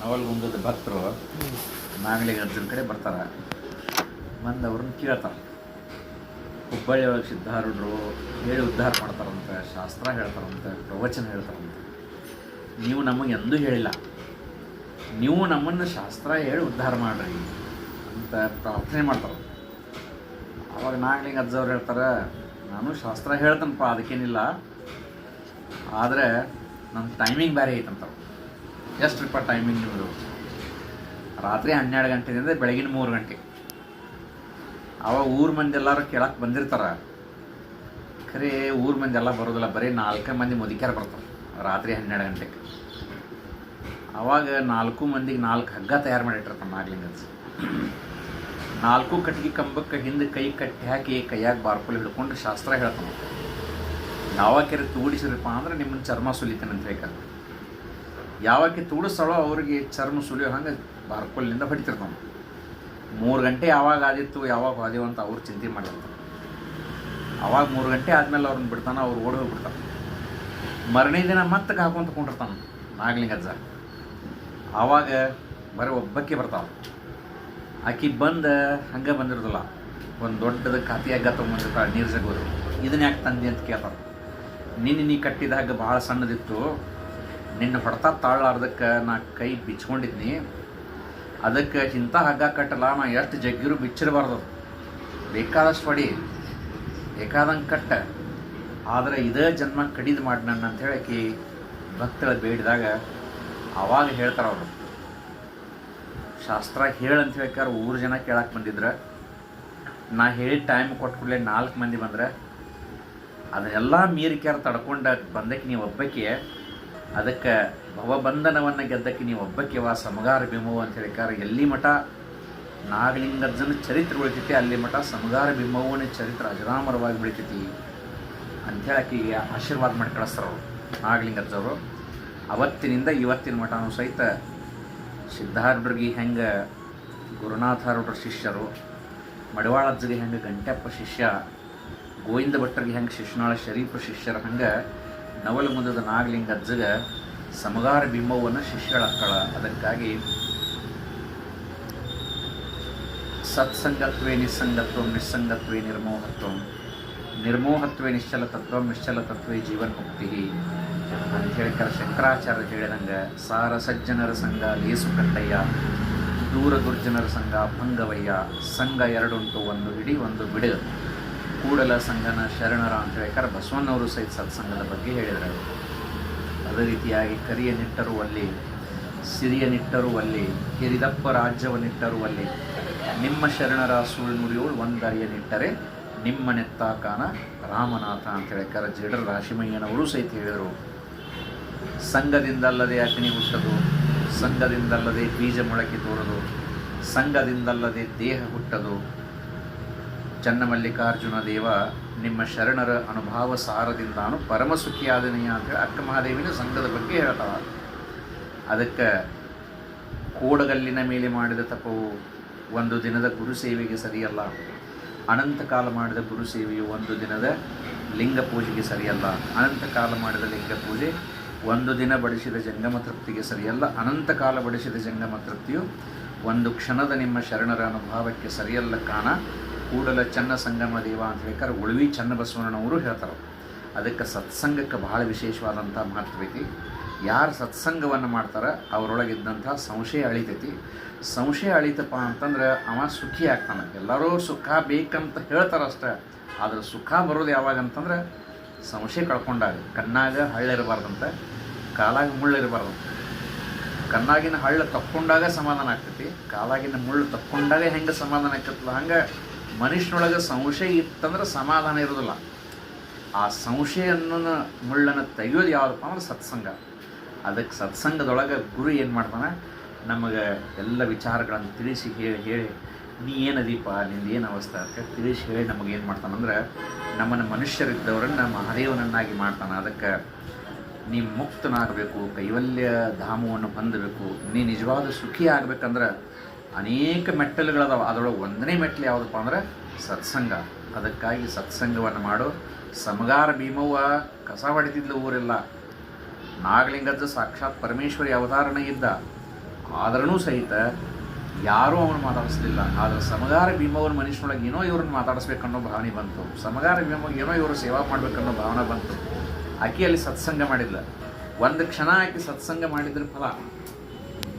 ನವಲ್ಗುಂದದ ಭಕ್ತರು ನಾಗಲಿಗೆ ಅರ್ಜುನ್ ಕಡೆ ಬರ್ತಾರೆ. ಬಂದು ಅವ್ರನ್ನ ಕೇಳ್ತಾರೆ. ಹುಬ್ಬಳ್ಳಿ ಒಳಗೆ ಸಿದ್ಧಾರೂಢರು ಹೇಳಿ ಉದ್ಧಾರ ಮಾಡ್ತಾರಂತೆ, ಶಾಸ್ತ್ರ ಹೇಳ್ತಾರಂತೆ, ಪ್ರವಚನ ಹೇಳ್ತಾರಂತೆ. ನೀವು ನಮಗೆ ಎಂದೂ ಹೇಳಿಲ್ಲ. ನೀವು ನಮ್ಮನ್ನು ಶಾಸ್ತ್ರ ಹೇಳಿ ಉದ್ಧಾರ ಮಾಡ್ರಿ ಅಂತ ಪ್ರಾರ್ಥನೆ ಮಾಡ್ತಾರೆ. ಅವಾಗ ನಾಗಲಿಂಗ ಅಜ್ಜವ್ರು ಹೇಳ್ತಾರೆ, ನಾನು ಶಾಸ್ತ್ರ ಹೇಳ್ತೇನಪ್ಪ, ಅದಕ್ಕೇನಿಲ್ಲ. ಆದರೆ ನನ್ನ ಟೈಮಿಂಗ್ ಬೇರೆ ಐತಂತ ಎಷ್ಟ್ರಪ್ಪ ಟೈಮಿಂಗ್ ನಿಮ್ಮದು ರಾತ್ರಿ ಹನ್ನೆರಡು ಗಂಟೆಯಿಂದ ಬೆಳಗಿನ ಮೂರು ಗಂಟೆ. ಅವಾಗ ಊರು ಮಂದಿ ಎಲ್ಲರೂ ಕೇಳಕ್ಕೆ ಬಂದಿರ್ತಾರ. ಖರೆ ಊರು ಮಂದಿ ಎಲ್ಲ ಬರೋದಿಲ್ಲ, ಬರೀ ನಾಲ್ಕು ಮಂದಿ ಮುದುಕ್ಯಾರ ಬರ್ತಾರೆ ರಾತ್ರಿ ಹನ್ನೆರಡು ಗಂಟೆಗೆ. ಅವಾಗ ನಾಲ್ಕು ಮಂದಿಗೆ ನಾಲ್ಕು ಹಗ್ಗ ತಯಾರು ಮಾಡಿಟ್ಟಿರ್ತಾನೆ ನಾಗ್ಲಿಂಗಜ್ಜ ನಾಲ್ಕು ಕಟ್ಟಿಗೆ ಕಂಬಕ್ಕೆ ಹಿಂದೆ ಕೈ ಕಟ್ಟಿ ಹಾಕಿ ಕೈಯಾಗ ಬಾರ್ಕೊಳ್ಳಿ ಹಿಡ್ಕೊಂಡು ಶಾಸ್ತ್ರ ಹೇಳ್ತಾನೆ. ಯಾವಾಕೆರೆ ತೂಡಿಸಿರಪ್ಪ ಅಂದ್ರೆ ನಿಮ್ಮನ್ನು ಚರ್ಮ ಸುಲಿತಾನೆ ಅಂತ ಬೇಕಾದ್ರೆ ಯಾವಾಕೆ ತೂಡಿಸ್ತಾಳೋ ಅವ್ರಿಗೆ ಚರ್ಮ ಸುಲಿಯೋ ಹಂಗೆ ಬಾರ್ಕೊಲ್ಲಿಂದ ಹೊಡಿತಿರ್ತಾನೆ. ಮೂರು ಗಂಟೆ ಯಾವಾಗ ಆದಿತ್ತು, ಯಾವಾಗ ಆದೇವು ಅಂತ ಅವ್ರು ಚಿಂತೆ ಮಾಡಿರ್ತಾರೆ ಅವಾಗ ಮೂರು ಗಂಟೆ ಆದಮೇಲೆ ಅವ್ರನ್ನ ಬಿಡ್ತಾನೆ, ಅವ್ರು ಓಡಿ ಹೋಗ್ಬಿಡ್ತಾನೆ ಮರನೇ ದಿನ ಮತ್ತೆ ಹಾಕೊಂತ ಕೊಂಡಿರ್ತಾನೆ ನಾಗಲಿಂಗಜ್ಜ ಆವಾಗ ಬರೀ ಒಬ್ಬಕ್ಕೆ ಬರ್ತಾವೆ ಆಕಿ ಬಂದು, ಹಂಗೆ ಬಂದಿರೋದಿಲ್ಲ. ಒಂದು ದೊಡ್ಡದ ಕಾತಿ ಹಗ್ಗ ತೊಗೊಂಬಂದಿರ್ತಾಳೆ ನೀರು ಜಗೋದು ಇದನ್ನ ಯಾಕೆ ತಂದೆ ಅಂತ ಕೇಳ್ತಾರೆ ನಿನ್ನೆ ನೀ ಕಟ್ಟಿದಾಗ ಭಾಳ ಸಣ್ಣದಿತ್ತು. ನಿನ್ನ ಹೊಡೆತ ತಾಳಾರ್ದಕ್ಕೆ ನಾ ಕೈ ಬಿಚ್ಕೊಂಡಿದ್ನಿ. ಅದಕ್ಕೆ ಇಂಥ ಹಗ್ಗ ಕಟ್ಟಲ್ಲ, ನಾ ಎಷ್ಟು ಜಗ್ಗಿರು ಬಿಚ್ಚಿರಬಾರ್ದು ಬೇಕಾದಷ್ಟು ಹೊಡಿ, ಬೇಕಾದಂಗೆ ಕಟ್ಟ. ಆದರೆ ಇದೇ ಜನ್ಮ ಕಡಿದು ಮಾಡಿ ನನ್ನ ಅಂತ ಹೇಳಕ್ಕೆ ಭಕ್ತಳ ಬೇಡಿದಾಗ ಆವಾಗ ಹೇಳ್ತಾರೆ ಅವರು. ಶಾಸ್ತ್ರ ಹೇಳಂತ ಹೇಳ್ಕಾರ ಊರು ಜನ ಕೇಳಕ್ಕೆ ಬಂದಿದ್ರೆ. ನಾ ಹೇಳಿ ಟೈಮ್ ಕೊಟ್ಕೊಡ್ಲೆ ನಾಲ್ಕು ಮಂದಿ ಬಂದ್ರೆ. ಅದನ್ನೆಲ್ಲ ಮೀರಿಕ್ಯಾರ ತಡ್ಕೊಂಡು ಬಂದಕ್ಕೆ ನೀವು ಒಬ್ಬಕ್ಕೆ ಅದಕ್ಕೆ ಭವಬಂಧನವನ್ನು ಗೆದ್ದಕ್ಕೆ ನೀವು ಒಬ್ಬಕ್ಕೆ ವಾ ಸಮಗಾರ ಬಿಂಬವು ಅಂತ ಹೇಳಿಕಾರ ಎಲ್ಲಿ ಮಠ ನಾಗಲಿಂಗಜ್ಜನ ಚರಿತ್ರೆ ಉಳಿತೈತಿ, ಅಲ್ಲಿ ಮಠ ಸಮಗಾರ ಬಿಂಬವನ ಚರಿತ್ರೆ ಅಜರಾಮರವಾಗಿ ಬೆಳಿತೈತಿ ಅಂಥೇಳಿ ಆಕೆಗೆ ಆಶೀರ್ವಾದ ಮಾಡಿ ಕಳಿಸ್ತಾರವರು ನಾಗಲಿಂಗಜ್ಜವರು ಅವತ್ತಿನಿಂದ ಇವತ್ತಿನ ಮಠನೂ ಸಹಿತ ಸಿದ್ಧಾರೂಢರಿಗೆ ಹೆಂಗೆ ಗುರುನಾಥಾರೂಢರ ಶಿಷ್ಯರು, ಮಡಿವಾಳಜ್ಜಗೆ ಹೆಂಗೆ ಗಂಟೆಪ್ಪ ಶಿಷ್ಯ, ಗೋವಿಂದ ಭಟ್ಟರಿಗೆ ಹೆಂಗೆ ಶಿಶುನಾಳ ಶರೀಫ ಶಿಷ್ಯರ ಹಂಗೆ ನವಲಗುಂದದ ನಾಗಲಿಂಗ ಅಜ್ಜಗ ಸಮಗಾರ ಬಿಂಬವನ್ನು ಶಿಷ್ಯಳಕ್ಕಳ ಅದಕ್ಕಾಗಿ ಸತ್ಸಂಗತ್ವೇ ನಿಸ್ಸಂಗತ್ವ, ನಿಸ್ಸಂಗತ್ವೇ ನಿರ್ಮೋಹತ್ವ. ನಿರ್ಮೋಹತ್ವೇ ನಿಶ್ಚಲ ತತ್ವ ನಿಶ್ಚಲ ತತ್ವೇ ಜೀವನ್ ಮುಕ್ತಿ ಅಂತ ಹೇಳ್ತಾರೆ ಶಂಕರಾಚಾರ್ಯ ಹೇಳಿದಂಗೆ ಸಾರ ಸಜ್ಜನರ ಸಂಘ, ಲೇಸು ಕಟ್ಟಯ್ಯ ದೂರ ದುರ್ಜನರ ಸಂಘ, ಭಂಗವಯ್ಯ, ಸಂಘ ಎರಡುಂಟು ಒಂದು ಹಿಡಿ ಒಂದು ಬಿಡು ಕೂಡಲ ಸಂಘನ ಶರಣರ ಅಂತ ಹೇಳ್ತಾರೆ ಬಸವಣ್ಣವರು ಸಹಿತ ಸತ್ಸಂಗದ ಬಗ್ಗೆ ಹೇಳಿದರು. ಅದೇ ರೀತಿಯಾಗಿ ಕರಿಯ ನಿಟ್ಟರು ಅಲ್ಲಿ ಸಿರಿಯ ನಿಟ್ಟರು ಅಲ್ಲಿ ಹಿರಿದಪ್ಪ ರಾಜ್ಯವನ್ನಿಟ್ಟರು ಅಲ್ಲಿ ನಿಮ್ಮ ಶರಣರ ಸುಳ್ಳು ನುಡಿಯೋಳು ಒಂದರಿಯ ನಿಟ್ಟರೆ ನಿಮ್ಮ ನೆತ್ತಾಕಾನ ರಾಮನಾಥ ಅಂತ ಹೇಳ್ತಾರೆ ಜೇಡರ ರಾಶಿಮಯ್ಯನವರು ಸಹಿತ ಹೇಳಿದರು. ಸಂಘದಿಂದಲ್ಲದೆ ಅಗ್ನಿ ಹುಟ್ಟದು, ಸಂಘದಿಂದಲ್ಲದೆ ಬೀಜ ಮೊಳಕೆ ತೋರದು, ಸಂಘದಿಂದಲ್ಲದೆ ದೇಹ ಹುಟ್ಟದು ಚನ್ನಮಲ್ಲಿಕಾರ್ಜುನ ದೇವ ನಿಮ್ಮ ಶರಣರ ಅನುಭಾವ ಸಾರದಿಂದಾನು ಪರಮ ಸುಖಿಯಾದನೆಯ ಅಂತೇಳಿ ಅಕ್ಕ ಮಹಾದೇವಿನ ಸಂಘದ ಬಗ್ಗೆ ಹೇಳ್ತಾವ ಅದಕ್ಕೆ ಕೋಡಗಲ್ಲಿನ ಮೇಲೆ ಮಾಡಿದ ತಪವು ಒಂದು ದಿನದ ಗುರು ಸೇವೆಗೆ ಸರಿಯಲ್ಲ. ಅನಂತ ಕಾಲ ಮಾಡಿದ ಗುರು ಸೇವೆಯು ಒಂದು ದಿನದ ಲಿಂಗ ಪೂಜೆಗೆ ಸರಿಯಲ್ಲ. ಅನಂತ ಕಾಲ ಮಾಡಿದ ಲಿಂಗ ಪೂಜೆ ಒಂದು ದಿನ ಬಡಿಸಿದ ಜಂಗಮ ತೃಪ್ತಿಗೆ ಸರಿಯಲ್ಲ. ಅನಂತ ಕಾಲ ಬಡಿಸಿದ ಜಂಗಮ ತೃಪ್ತಿಯು ಒಂದು ಕ್ಷಣದ ನಿಮ್ಮ ಶರಣರ ಅನುಭಾವಕ್ಕೆ ಸರಿಯಲ್ಲ ಕಾಣ. ಕೂಡಲ ಚನ್ನ ಸಂಗಮ ದೇವ ಅಂತ ಹೇಳ್ತಾರೆ ಉಳುವಿ ಚನ್ನಬಸವಣ್ಣನವರು ಹೇಳ್ತಾರೆ. ಅದಕ್ಕೆ ಸತ್ಸಂಗಕ್ಕೆ ಬಹಳ ವಿಶೇಷವಾದಂಥ ಮಹತ್ವ ಐತಿ. ಯಾರು ಸತ್ಸಂಗವನ್ನು ಮಾಡ್ತಾರೆ ಅವರೊಳಗಿದ್ದಂಥ ಸಂಶಯ ಅಳಿತೈತಿ. ಸಂಶಯ ಅಳಿತಪ್ಪ ಅಂತಂದ್ರೆ ಅವ ಸುಖಿ ಆಗ್ತಾನೆ. ಎಲ್ಲರೂ ಸುಖ ಬೇಕಂತ ಹೇಳ್ತಾರಷ್ಟೇ ಆದರೆ ಸುಖ ಬರೋದು ಯಾವಾಗ ಅಂತಂದ್ರೆ ಸಂಶಯ ಕಳ್ಕೊಂಡಾಗ. ಕಣ್ಣಾಗ ಹಳ್ಳಿರಬಾರ್ದಂತ ಕಾಲಾಗ ಮುಳ್ಳಿರಬಾರ್ದಂತ ಕಣ್ಣಾಗಿನ ಹಳ್ಳ ತಕ್ಕೊಂಡಾಗ ಸಮಾಧಾನ ಆಗ್ತೈತಿ, ಕಾಲಾಗಿನ ಮುಳ್ಳು ತಕ್ಕೊಂಡಾಗ ಹೆಂಗೆ ಸಮಾಧಾನ ಆಗ್ತೈತಲ್ಲ ಹಂಗೆ ಮನುಷ್ಯನೊಳಗೆ ಸಂಶಯ ಇತ್ತಂದ್ರೆ ಸಮಾಧಾನ ಇರೋದಿಲ್ಲ. ಆ ಸಂಶಯವನ್ನು ಮುಳ್ಳನ್ನು ತೆಗೆಯೋದು ಯಾವುದಪ್ಪ ಅಂದ್ರೆ ಸತ್ಸಂಗ. ಅದಕ್ಕೆ ಸತ್ಸಂಗದೊಳಗೆ ಗುರು ಏನು ಮಾಡ್ತಾನೆ? ನಮಗೆ ಎಲ್ಲ ವಿಚಾರಗಳನ್ನು ತಿಳಿಸಿ ಹೇಳಿ ಹೇಳಿ, ನೀ ಏನದೀಪ ನಿಂದು ಏನು ಅವಸ್ಥೆ? ಅಂತ ತಿಳಿಸಿ ಹೇಳಿ ನಮಗೆ ಏನು ಮಾಡ್ತಾನಂದ್ರೆ ನಮ್ಮನ್ನು ಮನುಷ್ಯರಿದ್ದವರನ್ನು ಮಹಾದೇವನನ್ನಾಗಿ ಮಾಡ್ತಾನೆ. ಅದಕ್ಕೆ ನೀ ಮುಕ್ತನಾಗಬೇಕು, ಕೈವಲ್ಯ ಧಾಮವನ್ನು ಹೊಂದಬೇಕು, ನೀ ನಿಜವಾದ ಸುಖಿ ಆಗ್ಬೇಕಂದ್ರೆ ಅನೇಕ ಮೆಟ್ಟಲುಗಳದಾವ. ಅದರೊಳಗೆ ಒಂದನೇ ಮೆಟ್ಟಲು ಯಾವುದಪ್ಪ ಅಂದ್ರೆ ಸತ್ಸಂಗ. ಅದಕ್ಕಾಗಿ ಸತ್ಸಂಗವನ್ನು ಮಾಡು ಸಮಗಾರ ಭೀಮವ್ವ ಕಸ ಹೊಡಿತಿದ್ಲು ಊರೆಲ್ಲ. ನಾಗಲಿಂಗದ ಸಾಕ್ಷಾತ್ ಪರಮೇಶ್ವರಿ ಅವತಾರನೇ ಇದ್ದ. ಆದ್ರೂ ಸಹಿತ ಯಾರೂ ಅವನು ಮಾತಾಡಿಸ್ಲಿಲ್ಲ. ಆದರೆ ಸಮಗಾರ ಭೀಮವ್ರ ಮನುಷ್ಯನೊಳಗೆ ಏನೋ ಇವ್ರನ್ನ ಮಾತಾಡಿಸ್ಬೇಕನ್ನೋ ಭಾವನೆ ಬಂತು. ಸಮಗಾರ ಭೀಮವ್ ಏನೋ ಇವರು ಸೇವಾ ಮಾಡಬೇಕನ್ನೋ ಭಾವನೆ ಬಂತು. ಆಕೆ ಅಲ್ಲಿ ಸತ್ಸಂಗ ಮಾಡಿದ್ಲ. ಒಂದು ಕ್ಷಣ ಆಕೆ ಸತ್ಸಂಗ ಮಾಡಿದ್ರ ಫಲ.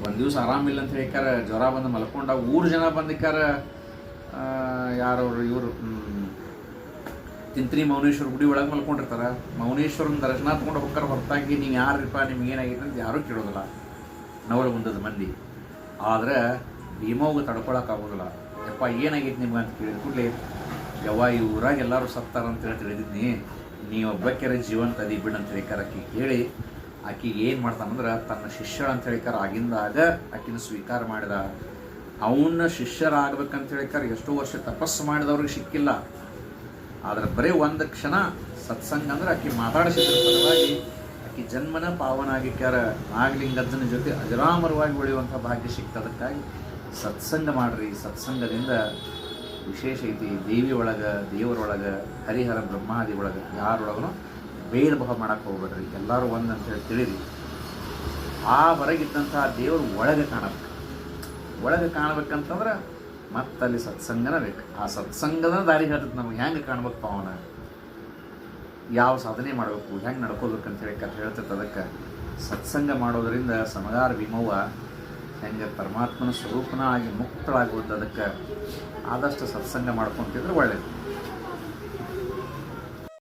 ಒಂದು ದಿವಸ ಆರಾಮಿಲ್ಲ ಅಂತ ಹೇಳಿಕಾರ ಜ್ವರ ಬಂದು ಮಲ್ಕೊಂಡ, ಊರು ಜನ ಬಂದಿಕ್ಕಾರ ಯಾರವ್ರು ಇವರು ತಿಂತ್ರಿ ಮೌನೇಶ್ವರ ಗುಡಿ ಒಳಗೆ ಮಲ್ಕೊಂಡಿರ್ತಾರ, ಮೌನೇಶ್ವರನ ದರ್ಶನ ತೊಗೊಂಡು ಹೋಗ್ತಾರ ಹೊರತಾಗಿ ನೀವು ಯಾರಪ್ಪ, ನಿಮ್ಗೆ ಏನಾಗೈತೆ ಅಂತ ಯಾರೂ ಕೇಳೋದಿಲ್ಲ ನವಳ ಮುಂದದ ಮಂದಿ. ಆದ್ರೆ ಭೀಮವ್ಗೆ ತಡ್ಕೊಳಕ್ಕಾಗೋದಿಲ್ಲ ಯಪ್ಪ, ಏನಾಗೈತೆ ನಿಮ್ಗೆ ಅಂತ ಕೇಳಿದ ಕೂಡಲೇ, ಯವ್ವ, ಈ ಊರಾಗ ಎಲ್ಲರೂ ಅಂತೇಳಿ ತಿಳಿದಿದ್ನಿ ನೀವು ಒಬ್ಬಕ್ಕೆರ ಜೀವಂತ ಅದಿ ಬಿಡು ಅಂತ ಹೇಳಿ ಕೇಳಿ ಆಕಿಗೆ ಏನು ಮಾಡ್ತಾನಂದ್ರೆ ತನ್ನ ಶಿಷ್ಯಳ ಅಂತ ಹೇಳಿಕಾರ ಆಗಿಂದಾಗ ಆಕಿನ ಸ್ವೀಕಾರ ಮಾಡಿದ. ಅವನ ಶಿಷ್ಯರಾಗಬೇಕಂತ ಹೇಳಿಕಾರ ಎಷ್ಟೋ ವರ್ಷ ತಪಸ್ಸು ಮಾಡಿದವ್ರಿಗೆ ಸಿಕ್ಕಿಲ್ಲ. ಆದರೆ ಬರೀ ಒಂದು ಕ್ಷಣ ಸತ್ಸಂಗ ಅಂದ್ರೆ ಆಕೆ ಮಾತಾಡಿಸಿದ್ರ ಫಲವಾಗಿ ಆಕೆ ಜನ್ಮನ ಪಾವನ ಆಗಿಕ್ಕಾರ ನಾಗಲಿಂಗಜ್ಜನ ಜೊತೆ ಅಜರಾಮರವಾಗಿ ಉಳಿಯುವಂಥ ಭಾಗ್ಯ ಸಿಕ್ತದಕ್ಕಾಗಿ ಸತ್ಸಂಗ ಮಾಡ್ರಿ. ಸತ್ಸಂಗದಿಂದ ವಿಶೇಷ ಐತಿ ದೇವಿ ಒಳಗೆ, ದೇವರೊಳಗೆ, ಹರಿಹರ ಬ್ರಹ್ಮಾದಿ ಒಳಗೆ ಯಾರೊಳಗೂ ಭೇದ ಭಾವ ಮಾಡಕ್ಕೆ ಹೋಗ್ಬೇಡ್ರಿ. ಎಲ್ಲರೂ ಒಂದು ಅಂತೇಳಿ ತಿಳಿರಿ. ಆ ಹೊರಗಿದ್ದಂತಹ ದೇವರು ಒಳಗೆ ಕಾಣಬೇಕು. ಒಳಗೆ ಕಾಣಬೇಕಂತಂದ್ರೆ ಮತ್ತಲ್ಲಿ ಸತ್ಸಂಗನ ಬೇಕು. ಆ ಸತ್ಸಂಗದ ದಾರಿ ಹೇಳ್ತದೆ ನಮ್ಗೆ. ಹೆಂಗೆ ಕಾಣ್ಬೇಕು ಪಾವನ ಯಾವ ಸಾಧನೆ ಮಾಡಬೇಕು? ಹೆಂಗೆ ನಡ್ಕೋಬೇಕು ಅಂತ ಹೇಳಿ ಕಥೆ ಹೇಳ್ತೈತೆ ಅದಕ್ಕೆ. ಸತ್ಸಂಗ ಮಾಡೋದರಿಂದ ಸಮಗಾರ ವಿಮೋವ ಹೆಂಗೆ ಪರಮಾತ್ಮನ ಸ್ವರೂಪನ ಆಗಿ ಮುಕ್ತಳಾಗುವುದು ಅದಕ್ಕೆ ಆದಷ್ಟು ಸತ್ಸಂಗ ಮಾಡ್ಕೊತಿದ್ರೆ ಒಳ್ಳೇದು.